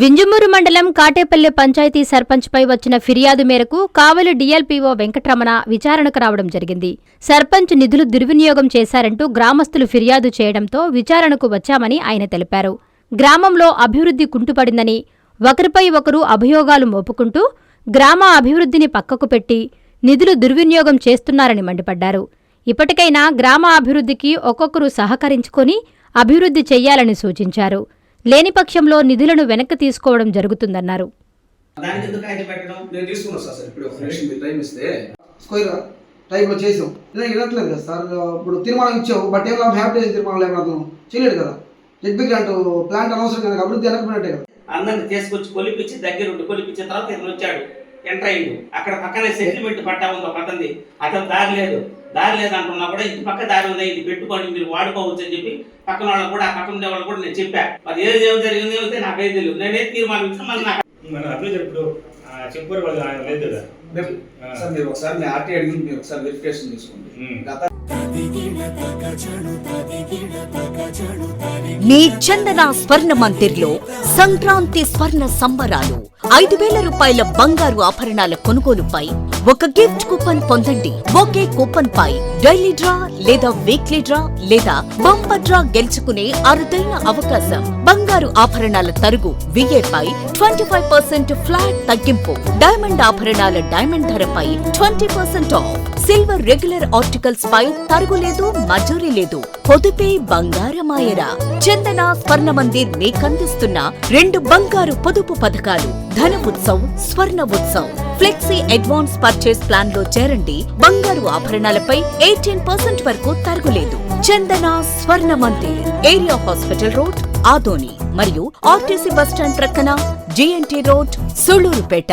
వింజమూరు మండలం కాటేపల్లె పంచాయతీ సర్పంచ్పై వచ్చిన ఫిర్యాదు మేరకు కావలి డీఎల్పీఓ వెంకటరమణ విచారణకు రావడం జరిగింది. సర్పంచ్ నిధులు దుర్వినియోగం చేశారంటూ గ్రామస్తులు ఫిర్యాదు చేయడంతో విచారణకు వచ్చామని ఆయన తెలిపారు. గ్రామంలో అభివృద్ధి కుంటుపడిందని ఒకరిపై ఒకరు అభియోగాలు మోపుకుంటూ గ్రామ అభివృద్ధిని పక్కకు పెట్టి నిధులు దుర్వినియోగం చేస్తున్నారని మండిపడ్డారు. ఇప్పటికైనా గ్రామ అభివృద్ధికి ఒక్కొక్కరు సహకరించుకొని అభివృద్ధి చెయ్యాలని సూచించారు. లేని పక్షంలో నిధులను వెనక్కి తీసుకోవడం జరుగుతుందన్నారు. ఇప్పుడు చేసాం. ఇలా కదా సార్ తీర్మానం ఇచ్చావు బట్ ఏం లాభం హ్యాపీ చేసి తీర్మానం లేకుండా అతను చేయలేడు కదా. జడ్బీ గ్రాంట్ ప్లాంట్ అనవసరం కదా అభివృద్ధి కదా. అందరిని తీసుకొచ్చి కొలిపించి దగ్గరుండి కొలిపించిన తర్వాత ఇతను వచ్చాడు. ఎంటర్ అయ్యిండు. అక్కడ పక్కనే సెటిల్మెంట్ పట్టా ఉంది ఒక అతనిది. అతను దారి లేదు. దారి లేదు అంటున్నా కూడా ఇంటి పక్క దారి ఉంది ఇది పెట్టుకొని మీరు వాడుకోవచ్చు అని చెప్పి పక్కన వాళ్ళకు కూడా ఆ పక్కన ఉండే వాళ్ళు కూడా నేను చెప్పా. మరి ఏది ఏం జరిగింది అయితే నాకైతే తెలియదు నేనే తీర్మానం ఇచ్చిన మళ్ళీ నాకు మన అభివృద్ధి చెప్పారు వాళ్ళు ఆయన లేదు కదా. సార్ మీరు ఒకసారి మీ ఆర్టీ అడిగింది మీరు ఒకసారి వెరిఫికేషన్ చేసుకోండి ఉమ్. గత మీ చందన స్వర్ణ మందిర్లో సంక్రాంతి స్వర్ణ సంబరాలు. ఐదు వేల రూపాయల బంగారు ఆభరణాల కొనుగోలుపై ఒక గిఫ్ట్ కూపన్ పొందండి. ఒకే కూపన్ పై డైలీ డ్రా లేదా వీక్లీ డ్రా లేదా బంపర్ డ్రా గెలుచుకునే అరుదైన అవకాశం. బంగారు ఆభరణాల తరుగు విఏపై ట్వంటీ ఫైవ్ పర్సెంట్ ఫ్లాట్ తగ్గింపు. డైమండ్ ఆభరణాల డైమండ్ ధరపై twenty percent off. Silver regular articles పై తరుగులేదు మజూరీ లేదు. పొదుపే బంగారమాయరా చందన స్వర్ణ మందిర్ మీకందిస్తున్న రెండు బంగారు పొదుపు పథకాలు. Dhana Utsav Swarna Utsav. Flexi advance purchase ప్లాన్లో చేరండి. బంగారు ఆభరణాలపై ఎయిటీన్ పర్సెంట్ వరకు తరుగులేదు Chandana Swarna Mandir area hospital road Adoni. మరియు ఆర్టీసీ బస్టాండ్ ప్రక్కన జిఎన్టీ రోడ్ సుళూరుపేట.